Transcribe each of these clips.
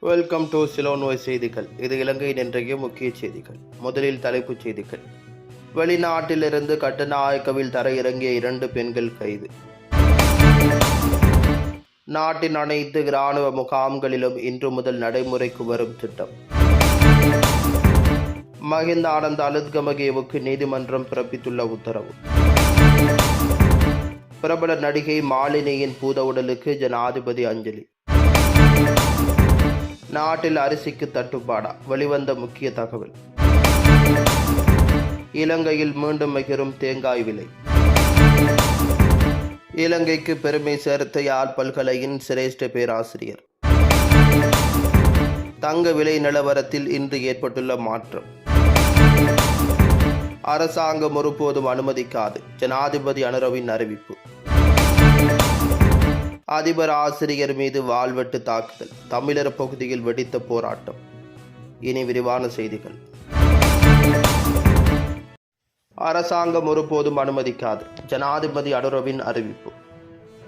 Welcome to சிலோனோய் செய்திகள். இது இலங்கையின் இன்றைய முக்கிய செய்திகள். முதலில் தலைப்புச் செய்திகள். வெளிநாட்டிலிருந்து கட்டுநாயக்கவில் தரையிறங்கிய இரண்டு பெண்கள் கைது. நாட்டின் அனைத்து இராணுவ முகாம்களிலும் இன்று முதல் நடைமுறைக்கு வரும் திட்டம். மஹிந்த ஆனந்த் அலுத்கமகேவுக்கு நீதிமன்றம் பிறப்பித்துள்ள உத்தரவு. பிரபல நடிகை மாலினியின் பூத உடலுக்கு ஜனாதிபதி அஞ்சலி. நாட்டில் அரிசிக்கு தட்டுப்பாடா? வெளிவந்த முக்கிய தகவல். இலங்கையில் மீண்டும் மிகரும் தேங்காய் விலை. இலங்கைக்கு பெருமை சேர்த்த யாழ் பல்கலையின் சிரேஷ்ட பேராசிரியர். தங்க விலை நிலவரத்தில் இன்று ஏற்பட்டுள்ள மாற்றம். அரசாங்கம் ஒருபோதும் அனுமதிக்காது. ஜனாதிபதி அனுரவின் அறிவிப்பு. அதிபர் ஆசிரியர் மீது வாள்வெட்டு தாக்குதல் தமிழர் பகுதியில் வெடித்த போராட்டம். இனி விரிவான செய்திகள். அரசாங்கம் ஒருபோதும் அனுமதிக்காது ஜனாதிபதி அனுரவின் அறிவிப்பு.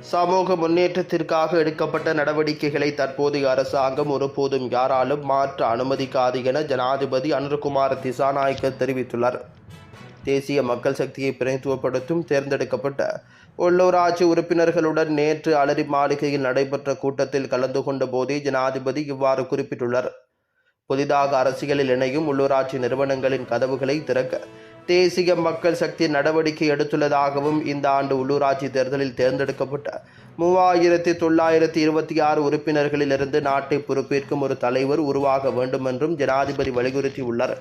சமூக முன்னேற்றத்திற்காக எடுக்கப்பட்ட நடவடிக்கைகளை தற்போதைய அரசாங்கம் ஒருபோதும் யாராலும் மாற்ற அனுமதிக்காது என ஜனாதிபதி அனுர்குமார் திசாநாயக்க தெரிவித்துள்ளார். தேசிய மக்கள் சக்தியை பிரதித்துவப்படுத்தும் தேர்ந்தெடுக்கப்பட்ட உள்ளூராட்சி உறுப்பினர்களுடன் நேற்று அலரி மாளிகையில் நடைபெற்ற கூட்டத்தில் கலந்து கொண்ட போதே ஜனாதிபதி இவ்வாறு குறிப்பிட்டுள்ளார். புதிதாக அரசியலில் இணையும் உள்ளூராட்சி நிறுவனங்களின் கதவுகளை திறக்க தேசிய மக்கள் சக்தி நடவடிக்கை எடுத்துள்ளதாகவும் இந்த ஆண்டு உள்ளூராட்சி தேர்தலில் தேர்ந்தெடுக்கப்பட்ட மூவாயிரத்தி தொள்ளாயிரத்தி இருபத்தி ஆறு உறுப்பினர்களிலிருந்து நாட்டை பொறுப்பேற்கும் ஒரு தலைவர் உருவாக வேண்டும் என்றும் ஜனாதிபதி வலியுறுத்தியுள்ளார்.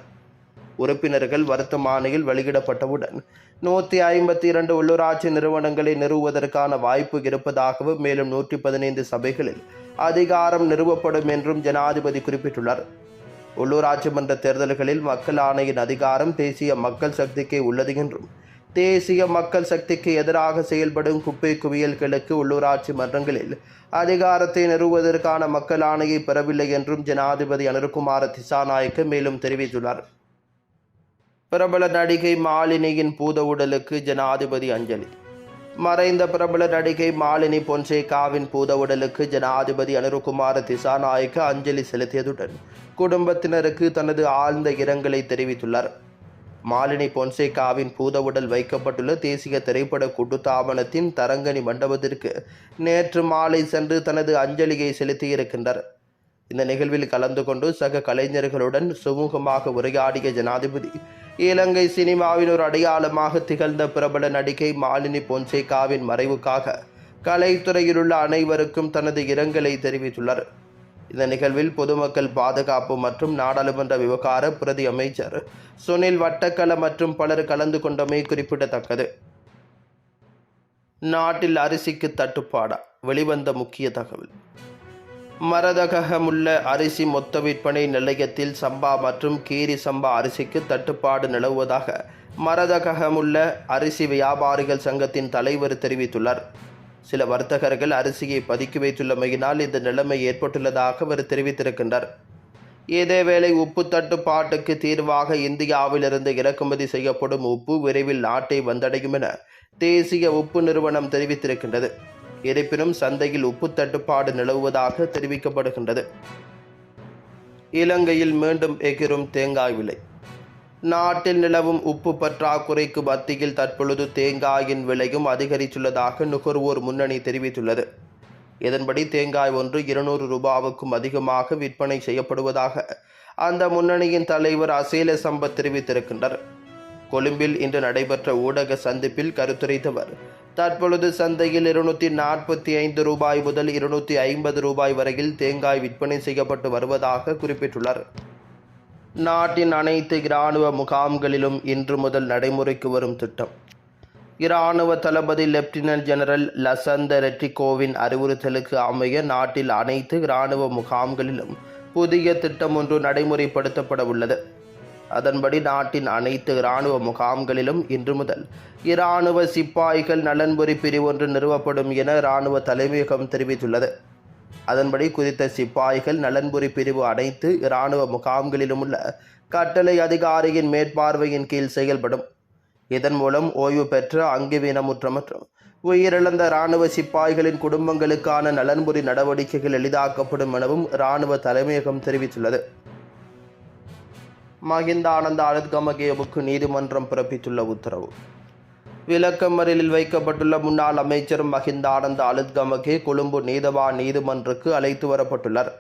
உறுப்பினர்கள் வர்த்தமானியில் வெளியிடப்பட்டவுடன் நூற்றி ஐம்பத்தி இரண்டு உள்ளூராட்சி நிறுவனங்களை நிறுவுவதற்கான வாய்ப்பு இருப்பதாகவும் மேலும் நூற்றி பதினைந்து சபைகளில் அதிகாரம் நிறுவப்படும் என்றும் ஜனாதிபதி குறிப்பிட்டுள்ளார். உள்ளூராட்சி மன்ற தேர்தல்களில் மக்கள் ஆணையின் அதிகாரம் தேசிய மக்கள் சக்திக்கே உள்ளது என்றும் தேசிய மக்கள் சக்திக்கு எதிராக செயல்படும் குப்பை குவியல்களுக்கு உள்ளூராட்சி மன்றங்களில் அதிகாரத்தை நிறுவுவதற்கான மக்கள் ஆணையை பெறவில்லை என்றும் ஜனாதிபதி அனுர்குமார திசாநாயக்க மேலும் தெரிவித்துள்ளார். பிரபல நடிகை மாலினியின் பூத உடலுக்கு ஜனாதிபதி அஞ்சலி. மறைந்த பிரபல நடிகை மாலினி பொன்சேகாவின் பூத உடலுக்கு ஜனாதிபதி அனுருகுமார திசாநாயக்க அஞ்சலி செலுத்தியதுடன் குடும்பத்தினருக்கு தனது ஆழ்ந்த இரங்கலை தெரிவித்துள்ளார். மாலினி பொன்சேகாவின் பூத உடல் வைக்கப்பட்டுள்ள தேசிய திரைப்பட கூட்டுத்தாபனத்தின் தரங்கணி மண்டபத்திற்கு நேற்று மாலை சென்று தனது அஞ்சலியை செலுத்தியிருக்கின்றார். இந்த நிகழ்வில் கலந்து கொண்டு சக கலைஞர்களுடன் சுமூகமாக உரையாடிய ஜனாதிபதி இலங்கை சினிமாவின் ஒரு அடையாளமாக திகழ்ந்த பிரபல நடிகை மாலினி பொன்சேகாவின் மறைவுக்காக கலைத்துறையில் உள்ள அனைவருக்கும் தனது இரங்கலை தெரிவித்துள்ளார். இந்த நிகழ்வில் பொதுமக்கள் பாதுகாப்பு மற்றும் நாடாளுமன்ற விவகார பிரதி அமைச்சர் சுனில் வட்டக்கல மற்றும் பலர் கலந்து கொண்டமை குறிப்பிடத்தக்கது. நாட்டில் அரிசிக்கு தட்டுப்பாடா? வெளிவந்த முக்கிய தகவல். மரதகமுள்ள அரிசி மொத்த விற்பனை நிலையத்தில் சம்பா மற்றும் கீரி சம்பா அரிசிக்கு தட்டுப்பாடு நிலவுவதாக மரதகமுள்ள அரிசி வியாபாரிகள் சங்கத்தின் தலைவர் தெரிவித்துள்ளார். சில வர்த்தகர்கள் அரிசியை பதுக்கி வைத்துள்ளமையினால் இந்த நிலைமை ஏற்பட்டுள்ளதாக அவர் தெரிவித்திருக்கின்றார். இதேவேளை உப்பு தட்டுப்பாட்டுக்கு தீர்வாக இந்தியாவிலிருந்து இறக்குமதி செய்யப்படும் உப்பு விரைவில் நாட்டை வந்தடையும் என தேசிய உப்பு நிறுவனம் தெரிவித்திருக்கின்றது. இருப்பினும் சந்தையில் உப்பு தட்டுப்பாடு நிலவுவதாக தெரிவிக்கப்படுகின்றது. இலங்கையில் மீண்டும் எகிரும் தேங்காய் விலை. நாட்டில் நிலவும் உப்பு பற்றாக்குறைக்கு மத்தியில் தற்பொழுது தேங்காயின் விலையும் அதிகரித்துள்ளதாக நுகர்வோர் முன்னணி தெரிவித்துள்ளது. இதன்படி தேங்காய் ஒன்று இருநூறு ரூபாவுக்கும் அதிகமாக விற்பனை செய்யப்படுவதாக அந்த முன்னணியின் தலைவர் அசேல சம்பத் தெரிவித்திருக்கின்றார். கொழும்பில் இன்று நடைபெற்ற ஊடக சந்திப்பில் கருத்துரைத்தவர். தற்பொழுது சந்தையில் இருநூற்றி நாற்பத்தி ஐந்து ரூபாய் முதல் இருநூற்றி ஐம்பது ரூபாய் வரையில் தேங்காய் விற்பனை செய்யப்பட்டு வருவதாக குறிப்பிட்டுள்ளார். நாட்டின் அனைத்து இராணுவ முகாம்களிலும் இன்று முதல் நடைமுறைக்கு வரும் திட்டம். இராணுவ தளபதி லெப்டினன்ட் ஜெனரல் லசந்த ரெட்டிகோவின் அறிவுறுத்தலுக்கு அமைய நாட்டில் அனைத்து இராணுவ முகாம்களிலும் புதிய திட்டம் ஒன்று நடைமுறைப்படுத்தப்பட உள்ளது. அதன்படி நாட்டின் அனைத்து இராணுவ முகாம்களிலும் இன்று முதல் இராணுவ சிப்பாய்கள் நலன்புரி பிரிவு ஒன்று நிறுவப்படும் என இராணுவ தலைமையகம் தெரிவித்துள்ளது. அதன்படி குறித்த சிப்பாய்கள் நலன்புரி பிரிவு அனைத்து இராணுவ முகாம்களிலும் உள்ள கட்டளை அதிகாரியின் மேற்பார்வையின் கீழ் செயல்படும். இதன் மூலம் ஓய்வு பெற்ற அங்குவீனமுற்ற மற்றும் உயிரிழந்த இராணுவ சிப்பாய்களின் குடும்பங்களுக்கான நலன்புரி நடவடிக்கைகள் எளிதாக்கப்படும் எனவும் இராணுவ தலைமையகம் தெரிவித்துள்ளது. மஹிந்த ஆனந்த அழுத்கமகேவுக்கு நீதிமன்றம் பிறப்பித்துள்ள உத்தரவு. விளக்கமறியலில் வைக்கப்பட்டுள்ள முன்னாள் அமைச்சர் மஹிந்த ஆனந்த அழுத்கமகே கொழும்பு நீதவான் நீதிமன்றுக்கு அழைத்து வரப்பட்டுள்ளார்.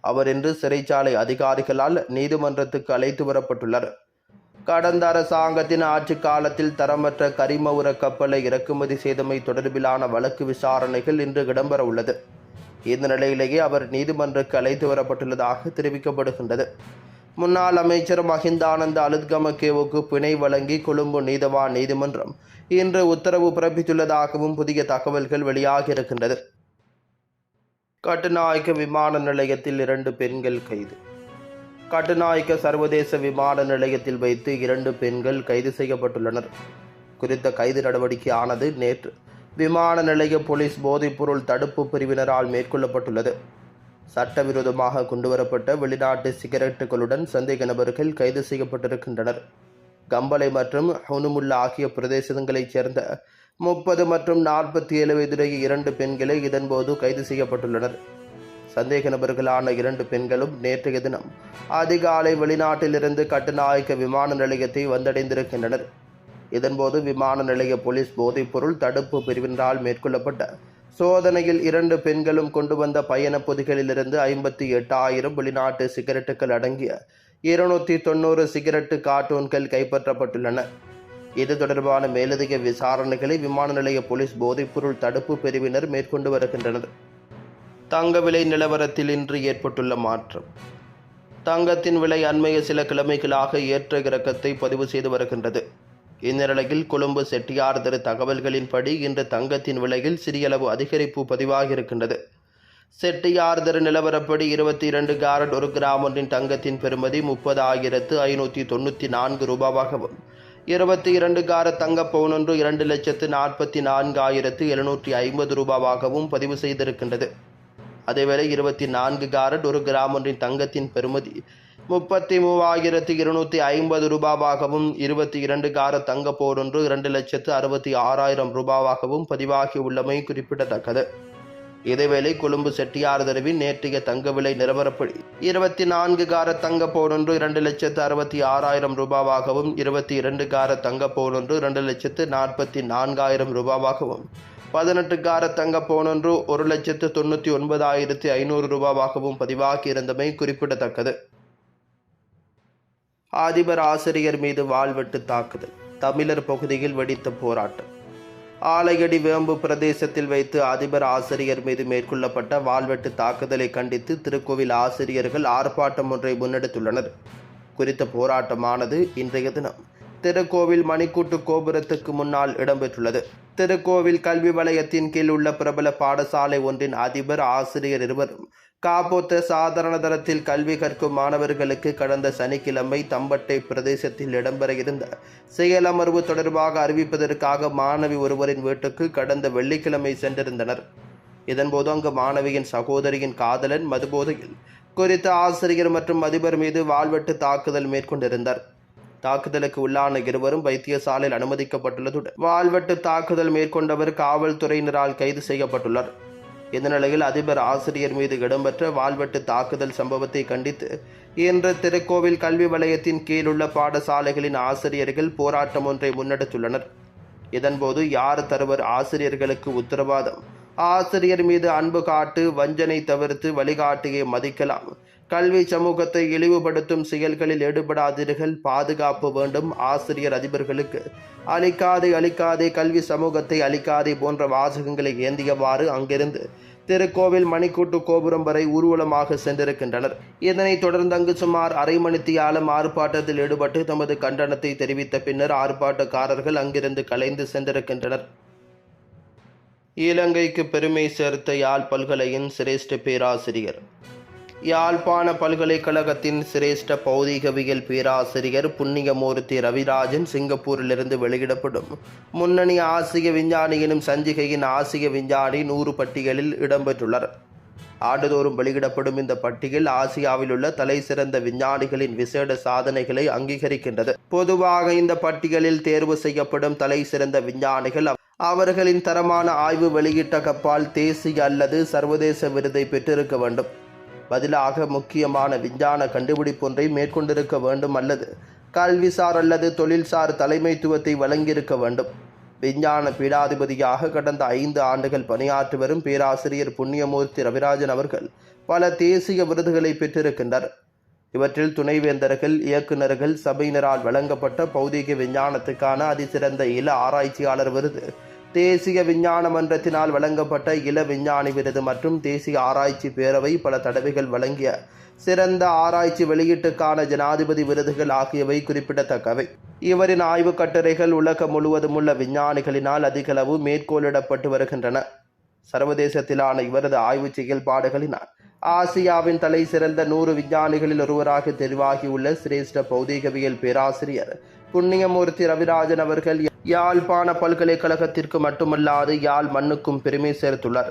அவர் இன்று சிறைச்சாலை அதிகாரிகளால் நீதிமன்றத்துக்கு அழைத்து வரப்பட்டுள்ளார். கடந்த அரசாங்கத்தின் ஆட்சி காலத்தில் தரமற்ற கரிம உர கப்பலை இறக்குமதி செய்தமை தொடர்பிலான வழக்கு விசாரணைகள் இன்று இடம்பெற உள்ளது. இந்த நிலையிலேயே அவர் நீதிமன்றக்கு அழைத்து வரப்பட்டுள்ளதாக தெரிவிக்கப்படுகின்றது. முன்னாள் அமைச்சர் மஹிந்தானந்த அலுத்கமகேவுக்கு பிணை வழங்கி கொழும்பு நீதவான் நீதிமன்றம் இன்று உத்தரவு பிறப்பித்துள்ளதாகவும் புதிய தகவல்கள் வெளியாகியிருக்கின்றது. கட்டுநாயக்க விமான நிலையத்தில் இரண்டு பெண்கள் கைது. கட்டுநாயக்க சர்வதேச விமான நிலையத்தில் வைத்து இரண்டு பெண்கள் கைது செய்யப்பட்டுள்ளனர். குறித்த கைது நடவடிக்கை ஆனது நேற்று. விமான நிலைய போலீஸ் போதைப்பொருள் தடுப்பு பிரிவினரால் மேற்கொள்ளப்பட்டுள்ளது. சட்டவிரோதமாக கொண்டுவரப்பட்ட வெளிநாட்டு சிகரெட்டுகளுடன் சந்தேக நபர்கள் கைது செய்யப்பட்டிருக்கின்றனர். கம்பளை மற்றும் ஹனுமுல்லா ஆகிய பிரதேசங்களைச் சேர்ந்த முப்பது மற்றும் நாற்பத்தி ஏழு வயதுடைய இரண்டு பெண்களே இதன்போது கைது செய்யப்பட்டுள்ளனர். சந்தேக நபர்களான இரண்டு பெண்களும் நேற்றைய தினம் அதிகாலை வெளிநாட்டிலிருந்து கட்டுநாயக்க விமான நிலையத்தை வந்தடைந்திருக்கின்றனர். இதன்போது விமான நிலைய போலீஸ் போதைப்பொருள் தடுப்பு பிரிவினரால் மேற்கொள்ளப்பட்ட சோதனையில் இரண்டு பெண்களும் கொண்டு வந்த பயண பொதிகளிலிருந்து ஐம்பத்தி எட்டாயிரம் வெளிநாட்டு சிகரெட்டுகள் அடங்கிய இருநூற்றி தொண்ணூறு சிகரெட்டு கார்ட்டூன்கள் கைப்பற்றப்பட்டுள்ளன. இது தொடர்பான மேலதிக விசாரணைகளை விமான நிலைய போலீஸ் போதைப்பொருள் தடுப்பு பிரிவினர் மேற்கொண்டு வருகின்றனர். தங்க விலை நிலவரத்தில் இன்று ஏற்பட்டுள்ள மாற்றம். தங்கத்தின் விலை அண்மைய சில கிழமைகளாக ஏற்ற இறக்கத்தை பதிவு செய்து வருகின்றது. இந்நிலையில் கொழும்பு செட்டியார் தரு தகவல்களின்படி இன்று தங்கத்தின் விலையில் சிறியளவு அதிகரிப்பு பதிவாகியிருக்கின்றது. செட்டியார்தர நிலவரப்படி இருபத்தி இரண்டு கேரட் ஒரு கிராம் ஒன்றின் தங்கத்தின் பெறுமதி முப்பது ஆயிரத்து ஐநூற்றி தொண்ணூற்றி நான்கு ரூபாவாகவும் இருபத்தி இரண்டு கேரட் தங்க பவுனொன்று இரண்டு லட்சத்து நாற்பத்தி நான்காயிரத்து எழுநூற்றி ஐம்பது ரூபாவாகவும் பதிவு செய்திருக்கின்றது. அதேவேளை இருபத்தி நான்கு காரட் ஒரு கிராம் ஒன்றின் தங்கத்தின் பெறுமதி முப்பத்தி மூவாயிரத்து இருநூற்றி ஐம்பது ரூபாவாகவும் இருபத்தி இரண்டு கார தங்க போரொன்று இரண்டு லட்சத்து அறுபத்தி ஆறாயிரம் ரூபாவாகவும் பதிவாகி உள்ளமை குறிப்பிடத்தக்கது. இதேவேளை கொழும்பு செட்டியார் தெருவின் நேற்றைய தங்க விலை நிலவரப்படி இருபத்தி நான்கு கார தங்க போனொன்று இரண்டு லட்சத்து அறுபத்தி ஆறாயிரம் ரூபாவாகவும் இருபத்தி இரண்டு கார தங்க போனொன்று இரண்டு லட்சத்து நாற்பத்தி நான்காயிரம் ரூபாவாகவும் பதினெட்டு கார தங்க போனொன்று ஒரு லட்சத்து தொண்ணூற்றி ஒன்பதாயிரத்தி ஐநூறு ரூபாவாகவும் பதிவாகி இருந்தமை குறிப்பிடத்தக்கது. அதிபர் ஆசிரியர் மீது வாள்வெட்டு தாக்குதல். தமிழர் பகுதியில் வெடித்த போராட்டம். ஆலையடி வேம்பு பிரதேசத்தில் வைத்து அதிபர் ஆசிரியர் மீது மேற்கொள்ளப்பட்ட வாள்வெட்டு தாக்குதலை கண்டித்து திருக்கோவில் ஆசிரியர்கள் ஆர்ப்பாட்டம் ஒன்றை முன்னெடுத்துள்ளனர். குறித்த போராட்டமானது இன்றைய தினம் திருக்கோவில் மணிக்கூட்டு கோபுரத்துக்கு முன்னால் இடம்பெற்றுள்ளது. திருக்கோவில் கல்வி வலயத்தின் கீழ் உள்ள பிரபல பாடசாலை ஒன்றின் அதிபர் ஆசிரியர் இருவரும் காப்போத்த சாதாரண தரத்தில் கல்வி கற்கும் மாணவர்களுக்கு கடந்த சனிக்கிழமை தம்பட்டை பிரதேசத்தில் இடம்பெற இருந்த செயலமர்வு தொடர்பாக அறிவிப்பதற்காக மாணவி ஒருவரின் வீட்டுக்கு கடந்த வெள்ளிக்கிழமை சென்றிருந்தனர். இதன்போது அங்கு மாணவியின் சகோதரியின் காதலன் மதுபோதையில் குறித்த ஆசிரியர் மற்றும் அதிபர் மீது வாள்வெட்டு தாக்குதல் மேற்கொண்டிருந்தார். தாக்குதலுக்கு உள்ளான இருவரும் வைத்தியசாலையில் அனுமதிக்கப்பட்டுள்ளதுடன் வாள்வெட்டு தாக்குதல் மேற்கொண்டவர் காவல்துறையினரால் கைது செய்யப்பட்டுள்ளார். இந்த நிலையில் அதிபர் ஆசிரியர் மீது இடம்பெற்ற வாள்வெட்டு தாக்குதல் சம்பவத்தை கண்டித்து இன்று திருக்கோவில் கல்வி வலயத்தின் கீழுள்ள பாடசாலைகளின் ஆசிரியர்கள் போராட்டம் ஒன்றை முன்னெடுத்துள்ளனர். இதன்போது யார் தருவர் ஆசிரியர்களுக்கு உத்தரவாதம்? ஆசிரியர் மீது அன்பு காட்டு வஞ்சனை தவிர்த்து வழிகாட்டியை மதிக்கலாம். கல்வி சமூகத்தை இழிவுபடுத்தும் செயல்களில் ஈடுபடாதீர்கள். பாதுகாப்பு வேண்டும். ஆசிரியர் அதிபர்களுக்கு அழிக்காதே அழிக்காதே கல்வி சமூகத்தை அழிக்காதே போன்ற வாசகங்களை ஏந்தியவாறு அங்கிருந்து திருக்கோவில் மணிக்கூட்டு கோபுரம் வரை ஊர்வலமாக சென்றிருக்கின்றனர். இதனைத் தொடர்ந்து அங்கு சுமார் அரை மணித்தியாலம் ஆர்ப்பாட்டத்தில் ஈடுபட்டு தமது கண்டனத்தை தெரிவித்த பின்னர் ஆர்ப்பாட்டக்காரர்கள் அங்கிருந்து கலைந்து சென்றிருக்கின்றனர். இலங்கைக்கு பெருமை சேர்த்த யாழ் பல்கலையின் சிரேஷ்ட பேராசிரியர் யாழ்ப்பாண பல்கலைக்கழகத்தின் சிரேஷ்ட பௌதிகவியல் பேராசிரியர் புண்ணியமூர்த்தி ரவிராஜன் சிங்கப்பூரிலிருந்து வெளியிடப்படும் முன்னணி ஆசிய விஞ்ஞானி எனும் சஞ்சிகையின் ஆசிய விஞ்ஞானி நூறு பட்டியலில் இடம்பெற்றுள்ளார். ஆண்டுதோறும் வெளியிடப்படும் இந்த பட்டியல் ஆசியாவில் உள்ள தலை சிறந்த விஞ்ஞானிகளின் விசேட சாதனைகளை அங்கீகரிக்கின்றது. பொதுவாக இந்த பட்டியலில் தேர்வு செய்யப்படும் தலை சிறந்த விஞ்ஞானிகள் அவர்களின் தரமான ஆய்வு வெளியிட்ட கப்பால் தேசிய அல்லது சர்வதேச விருதை பெற்றிருக்க வேண்டும். பதிலாக முக்கியமான விஞ்ஞான கண்டுபிடிப்பொன்றை மேற்கொண்டிருக்க வேண்டும் அல்லது கல்விசார் அல்லது தொழில்சார் தலைமைத்துவத்தை வழங்கியிருக்க வேண்டும். விஞ்ஞான பீடாதிபதியாக கடந்த ஐந்து ஆண்டுகள் பணியாற்றி வரும் பேராசிரியர் புண்ணியமூர்த்தி ரவிராஜன் அவர்கள் பல தேசிய விருதுகளை பெற்றிருக்கின்றனர். இவற்றில் துணைவேந்தர்கள் இயக்குநர்கள் சபையினரால் வழங்கப்பட்ட பௌதிக விஞ்ஞானத்துக்கான அதிசிறந்த இள ஆராய்ச்சியாளர் விருது தேசிய விஞ்ஞான மன்றத்தினால் வழங்கப்பட்ட இள விஞ்ஞானி விருது மற்றும் தேசிய ஆராய்ச்சி பேரவை பல தடவைகள் வழங்கிய சிறந்த ஆராய்ச்சி வெளியீட்டுக்கான ஜனாதிபதி விருதுகள் ஆகியவை குறிப்பிடத்தக்கவை. இவரின் ஆய்வுக் கட்டுரைகள் உலகம் முழுவதும் உள்ள விஞ்ஞானிகளினால் அதிகளவு மேற்கோளிடப்பட்டு வருகின்றன. சர்வதேசத்திலான இவரது ஆய்வு செயல்பாடுகளினால் ஆசியாவின் தலை சிறந்த நூறு விஞ்ஞானிகளில் ஒருவராக தெரிவாகியுள்ள சிரேஷ்ட பௌதீகவியல் பேராசிரியர் புண்ணியமூர்த்தி ரவிராஜன் அவர்கள் யாழ்ப்பாண பல்கலைக்கழகத்திற்கு மட்டுமல்லாது யாழ் மண்ணுக்கும் பெருமை சேர்த்துள்ளார்.